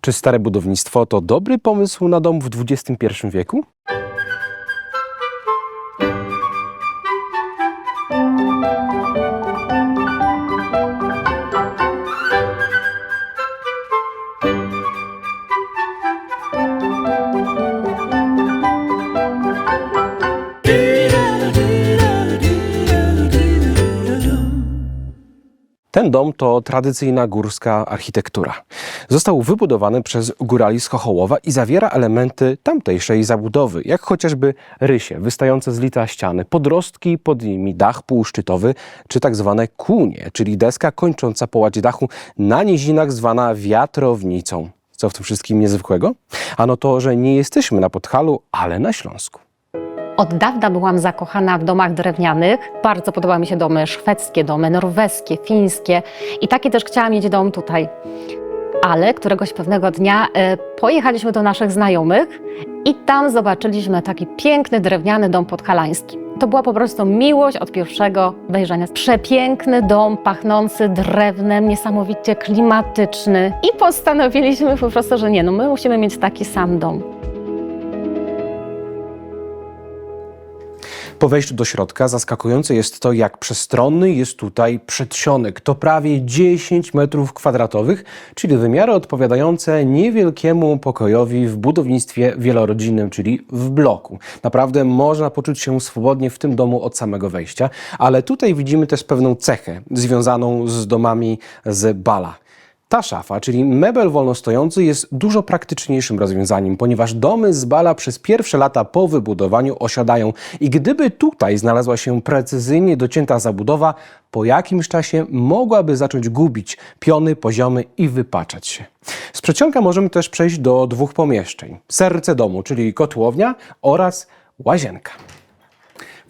Czy stare budownictwo to dobry pomysł na dom w XXI wieku? Ten dom to tradycyjna górska architektura. Został wybudowany przez górali z Chochołowa i zawiera elementy tamtejszej zabudowy, jak chociażby rysie wystające z lita ściany, podrostki, pod nimi dach półszczytowy, czy tak zwane kłunie, czyli deska kończąca połać dachu na nizinach zwana wiatrownicą. Co w tym wszystkim niezwykłego? Ano to, że nie jesteśmy na Podhalu, ale na Śląsku. Od dawna byłam zakochana w domach drewnianych. Bardzo podobały mi się domy szwedzkie, domy norweskie, fińskie i takie też chciałam mieć dom tutaj. Ale któregoś pewnego dnia e, pojechaliśmy do naszych znajomych i tam zobaczyliśmy taki piękny drewniany dom podhalański. To była po prostu miłość od pierwszego wejrzenia. Przepiękny dom, pachnący drewnem, niesamowicie klimatyczny. I postanowiliśmy po prostu, że nie, no my musimy mieć taki sam dom. Po wejściu do środka zaskakujące jest to, jak przestronny jest tutaj przedsionek. To prawie 10 metrów kwadratowych, czyli wymiary odpowiadające niewielkiemu pokojowi w budownictwie wielorodzinnym, czyli w bloku. Naprawdę można poczuć się swobodnie w tym domu od samego wejścia, ale tutaj widzimy też pewną cechę związaną z domami z Bala. Ta szafa, czyli mebel wolnostojący, jest dużo praktyczniejszym rozwiązaniem, ponieważ domy z bala przez pierwsze lata po wybudowaniu osiadają i gdyby tutaj znalazła się precyzyjnie docięta zabudowa, po jakimś czasie mogłaby zacząć gubić piony, poziomy i wypaczać się. Z przedsionka możemy też przejść do dwóch pomieszczeń. Serce domu, czyli kotłownia oraz łazienka.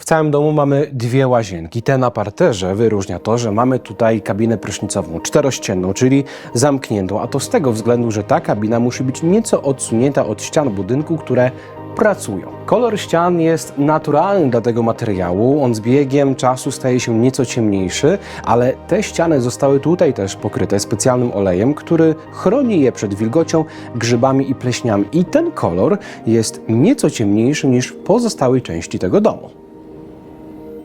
W całym domu mamy dwie łazienki. Te na parterze wyróżnia to, że mamy tutaj kabinę prysznicową, czterościenną, czyli zamkniętą, a to z tego względu, że ta kabina musi być nieco odsunięta od ścian budynku, które pracują. Kolor ścian jest naturalny dla tego materiału, on z biegiem czasu staje się nieco ciemniejszy, ale te ściany zostały tutaj też pokryte specjalnym olejem, który chroni je przed wilgocią, grzybami i pleśniami. I ten kolor jest nieco ciemniejszy niż w pozostałej części tego domu.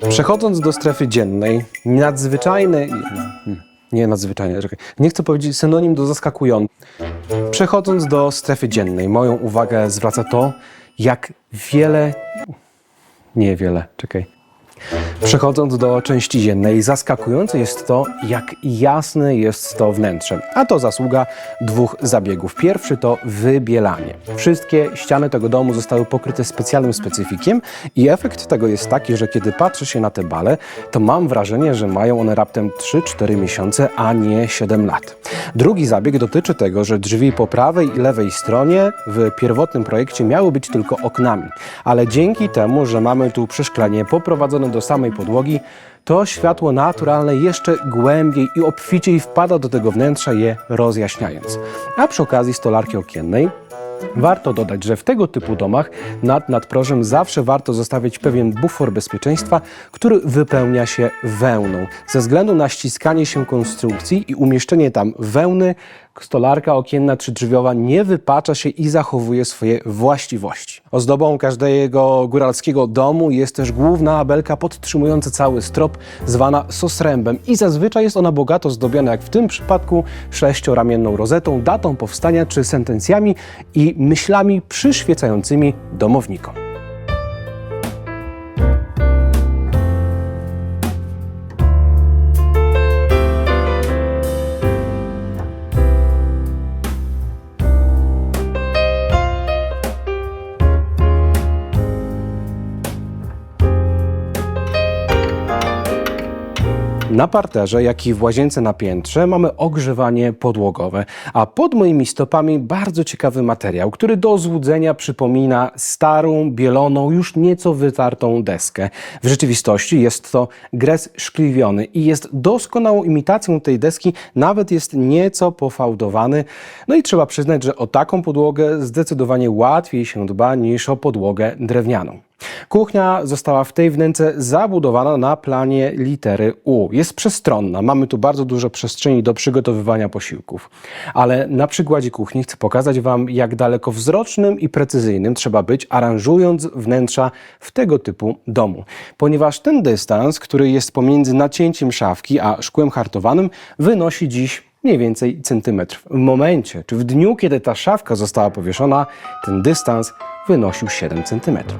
Przechodząc do strefy dziennej, nadzwyczajne. hmm, Nie nadzwyczajne, czekaj. Nie chcę powiedzieć synonim do zaskakujący. Przechodząc do strefy dziennej, moją uwagę zwraca to, jak wiele. Niewiele, czekaj. Przechodząc do części dziennej, zaskakujące jest to, jak jasne jest to wnętrze. A to zasługa dwóch zabiegów. Pierwszy to wybielanie. Wszystkie ściany tego domu zostały pokryte specjalnym specyfikiem i efekt tego jest taki, że kiedy patrzę się na te bale, to mam wrażenie, że mają one raptem 3-4 miesiące, a nie 7 lat. Drugi zabieg dotyczy tego, że drzwi po prawej i lewej stronie w pierwotnym projekcie miały być tylko oknami, ale dzięki temu, że mamy tu przeszklenie poprowadzone do samej podłogi, to światło naturalne jeszcze głębiej i obficiej wpada do tego wnętrza, je rozjaśniając. A przy okazji stolarki okiennej Warto dodać, że w tego typu domach nad nadprożem zawsze warto zostawiać pewien bufor bezpieczeństwa, który wypełnia się wełną. Ze względu na ściskanie się konstrukcji i umieszczenie tam wełny, stolarka okienna czy drzwiowa nie wypacza się i zachowuje swoje właściwości. Ozdobą każdego góralskiego domu jest też główna belka podtrzymująca cały strop, zwana sosrębem i zazwyczaj jest ona bogato zdobiona, jak w tym przypadku, sześcioramienną rozetą, datą powstania czy sentencjami i myślami przyświecającymi domownikom. Na parterze, jak i w łazience na piętrze mamy ogrzewanie podłogowe, a pod moimi stopami bardzo ciekawy materiał, który do złudzenia przypomina starą, bieloną, już nieco wytartą deskę. W rzeczywistości jest to gres szkliwiony i jest doskonałą imitacją tej deski, nawet jest nieco pofałdowany. No i trzeba przyznać, że o taką podłogę zdecydowanie łatwiej się dba niż o podłogę drewnianą. Kuchnia została w tej wnęce zabudowana na planie litery U. Jest przestronna, mamy tu bardzo dużo przestrzeni do przygotowywania posiłków. Ale na przykładzie kuchni chcę pokazać Wam, jak dalekowzrocznym i precyzyjnym trzeba być, aranżując wnętrza w tego typu domu. Ponieważ ten dystans, który jest pomiędzy nacięciem szafki a szkłem hartowanym, wynosi dziś mniej więcej centymetr. W momencie, czy w dniu, kiedy ta szafka została powieszona, ten dystans wynosił 7 centymetrów.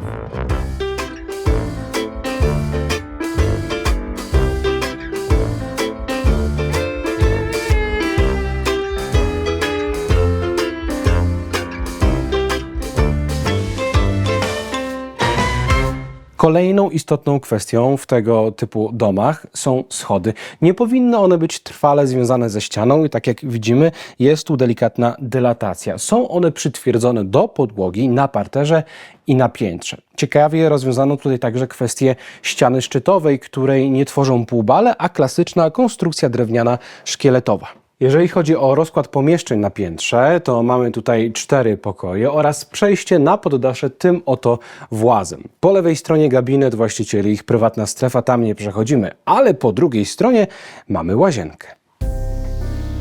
Kolejną istotną kwestią w tego typu domach są schody. Nie powinny one być trwale związane ze ścianą i tak jak widzimy jest tu delikatna dylatacja. Są one przytwierdzone do podłogi na parterze i na piętrze. Ciekawie rozwiązano tutaj także kwestię ściany szczytowej, której nie tworzą półbale, a klasyczna konstrukcja drewniana szkieletowa. Jeżeli chodzi o rozkład pomieszczeń na piętrze, to mamy tutaj cztery pokoje oraz przejście na poddasze tym oto włazem. Po lewej stronie gabinet właścicieli, ich prywatna strefa, tam nie przechodzimy, ale po drugiej stronie mamy łazienkę.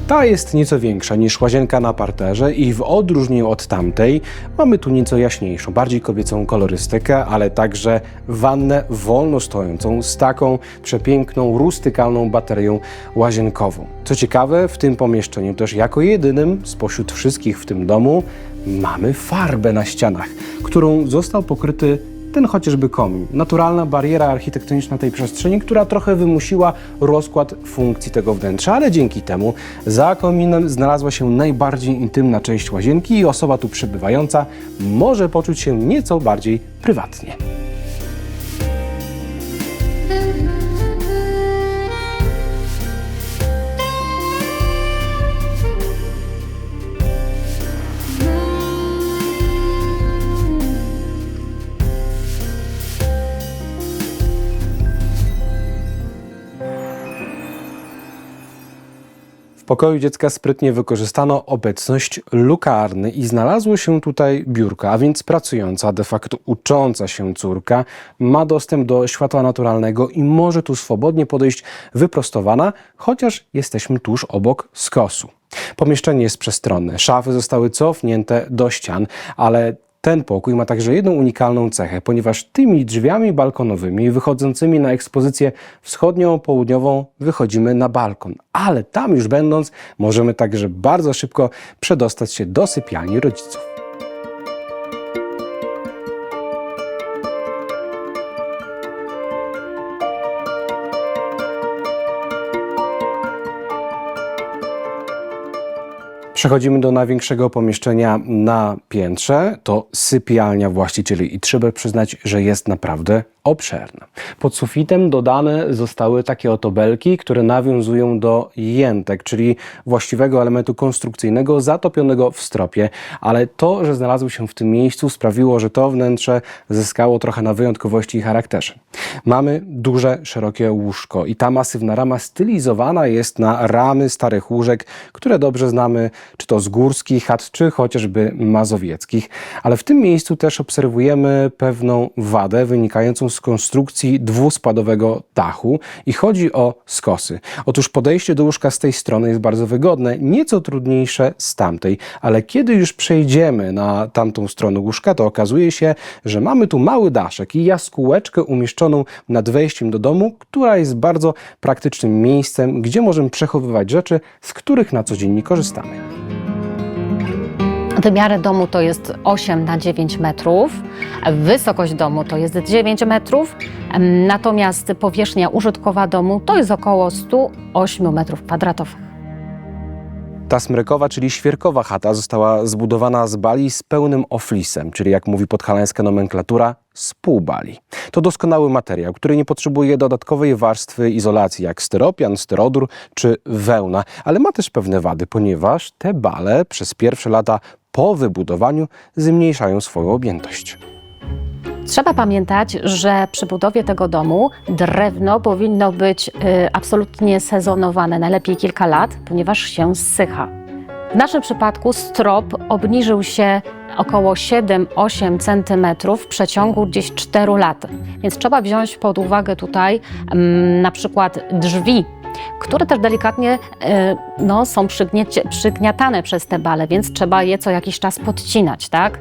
Ta jest nieco większa niż łazienka na parterze i w odróżnieniu od tamtej mamy tu nieco jaśniejszą, bardziej kobiecą kolorystykę, ale także wannę wolno stojącą z taką przepiękną, rustykalną baterią łazienkową. Co ciekawe, w tym pomieszczeniu też jako jedynym spośród wszystkich w tym domu mamy farbę na ścianach, którą został pokryty ten chociażby komin. Naturalna bariera architektoniczna tej przestrzeni, która trochę wymusiła rozkład funkcji tego wnętrza, ale dzięki temu za kominem znalazła się najbardziej intymna część łazienki i osoba tu przebywająca może poczuć się nieco bardziej prywatnie. W pokoju dziecka sprytnie wykorzystano obecność lukarny i znalazło się tutaj biurko, a więc pracująca, de facto ucząca się córka ma dostęp do światła naturalnego i może tu swobodnie podejść wyprostowana, chociaż jesteśmy tuż obok skosu. Pomieszczenie jest przestronne, szafy zostały cofnięte do ścian, ale ten pokój ma także jedną unikalną cechę, ponieważ tymi drzwiami balkonowymi wychodzącymi na ekspozycję wschodnio-południową wychodzimy na balkon, ale tam już będąc możemy także bardzo szybko przedostać się do sypialni rodziców. Przechodzimy do największego pomieszczenia na piętrze. To sypialnia właścicieli i trzeba przyznać, że jest naprawdę obszerna. Pod sufitem dodane zostały takie oto belki, które nawiązują do jętek, czyli właściwego elementu konstrukcyjnego zatopionego w stropie, ale to, że znalazły się w tym miejscu sprawiło, że to wnętrze zyskało trochę na wyjątkowości i charakterze. Mamy duże, szerokie łóżko i ta masywna rama stylizowana jest na ramy starych łóżek, które dobrze znamy, czy to z górskich chat, czy chociażby mazowieckich. Ale w tym miejscu też obserwujemy pewną wadę wynikającą z konstrukcji dwuspadowego dachu i chodzi o skosy. Otóż podejście do łóżka z tej strony jest bardzo wygodne, nieco trudniejsze z tamtej, ale kiedy już przejdziemy na tamtą stronę łóżka, to okazuje się, że mamy tu mały daszek i jaskółeczkę umieszczoną nad wejściem do domu, która jest bardzo praktycznym miejscem, gdzie możemy przechowywać rzeczy, z których na co dzień korzystamy. Wymiary domu to jest 8 na 9 metrów, wysokość domu to jest 9 metrów, natomiast powierzchnia użytkowa domu to jest około 108 metrów kwadratowych. Ta smrykowa, czyli świerkowa chata została zbudowana z bali z pełnym oflisem, czyli jak mówi podhalańska nomenklatura, z półbali. To doskonały materiał, który nie potrzebuje dodatkowej warstwy izolacji, jak styropian, styrodur czy wełna, ale ma też pewne wady, ponieważ te bale przez pierwsze lata po wybudowaniu zmniejszają swoją objętość. Trzeba pamiętać, że przy budowie tego domu drewno powinno być y, absolutnie sezonowane, najlepiej kilka lat, ponieważ się zsycha. W naszym przypadku strop obniżył się około 7-8 cm w przeciągu gdzieś 4 lat. Więc trzeba wziąć pod uwagę tutaj mm, na przykład drzwi, które też delikatnie e, no, są przygniatane przez te bale, więc trzeba je co jakiś czas podcinać, tak?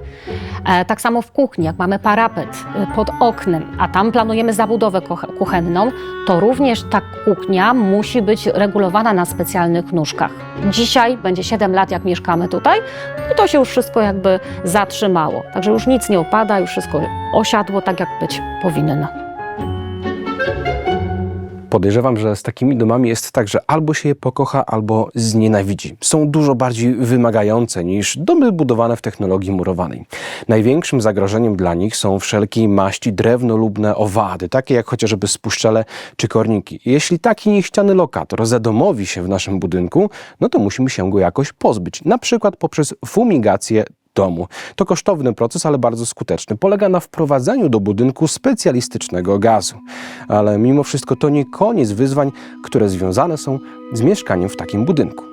E, Tak samo w kuchni, jak mamy parapet e, pod oknem, a tam planujemy zabudowę kuch- kuchenną, to również ta kuchnia musi być regulowana na specjalnych nóżkach. Dzisiaj będzie 7 lat, jak mieszkamy tutaj, i to się już wszystko jakby zatrzymało. Także już nic nie opada, już wszystko osiadło tak, jak być powinno. Podejrzewam, że z takimi domami jest tak, że albo się je pokocha, albo znienawidzi. Są dużo bardziej wymagające niż domy budowane w technologii murowanej. Największym zagrożeniem dla nich są wszelkiej maści drewnolubne owady, takie jak chociażby spuszczele czy korniki. Jeśli taki niechciany lokator zadomowi się w naszym budynku, no to musimy się go jakoś pozbyć, na przykład poprzez fumigację domu. To kosztowny proces, ale bardzo skuteczny. Polega na wprowadzeniu do budynku specjalistycznego gazu. Ale mimo wszystko to nie koniec wyzwań, które związane są z mieszkaniem w takim budynku.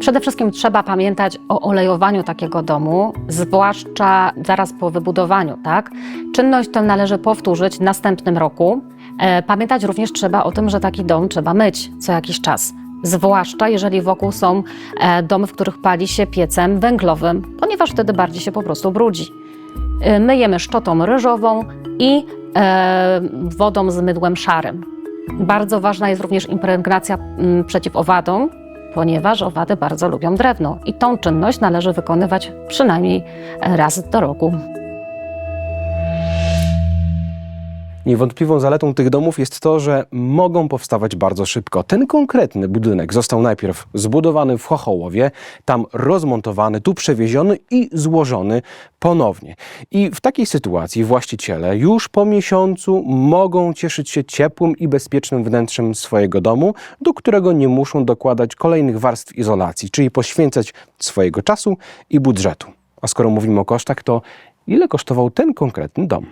Przede wszystkim trzeba pamiętać o olejowaniu takiego domu, zwłaszcza zaraz po wybudowaniu, tak? Czynność tę należy powtórzyć w następnym roku. E, Pamiętać również trzeba o tym, że taki dom trzeba myć co jakiś czas. Zwłaszcza jeżeli wokół są e, domy, w których pali się piecem węglowym, ponieważ wtedy bardziej się po prostu brudzi. E, Myjemy szczotą ryżową i e, wodą z mydłem szarym. Bardzo ważna jest również impregnacja mm, przeciw owadom, ponieważ owady bardzo lubią drewno i tą czynność należy wykonywać przynajmniej raz do roku. Niewątpliwą zaletą tych domów jest to, że mogą powstawać bardzo szybko. Ten konkretny budynek został najpierw zbudowany w Chochołowie, tam rozmontowany, tu przewieziony i złożony ponownie. I w takiej sytuacji właściciele już po miesiącu mogą cieszyć się ciepłym i bezpiecznym wnętrzem swojego domu, do którego nie muszą dokładać kolejnych warstw izolacji, czyli poświęcać swojego czasu i budżetu. A skoro mówimy o kosztach, to ile kosztował ten konkretny dom?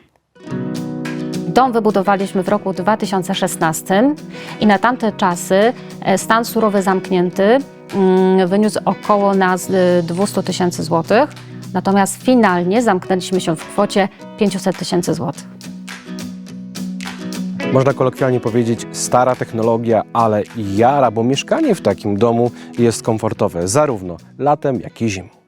Dom wybudowaliśmy w roku 2016 i na tamte czasy e, stan surowy zamknięty mm, wyniósł około nas y, 200 tysięcy złotych, natomiast finalnie zamknęliśmy się w kwocie 500 tysięcy złotych. Można kolokwialnie powiedzieć stara technologia, ale jara, bo mieszkanie w takim domu jest komfortowe zarówno latem, jak i zimą.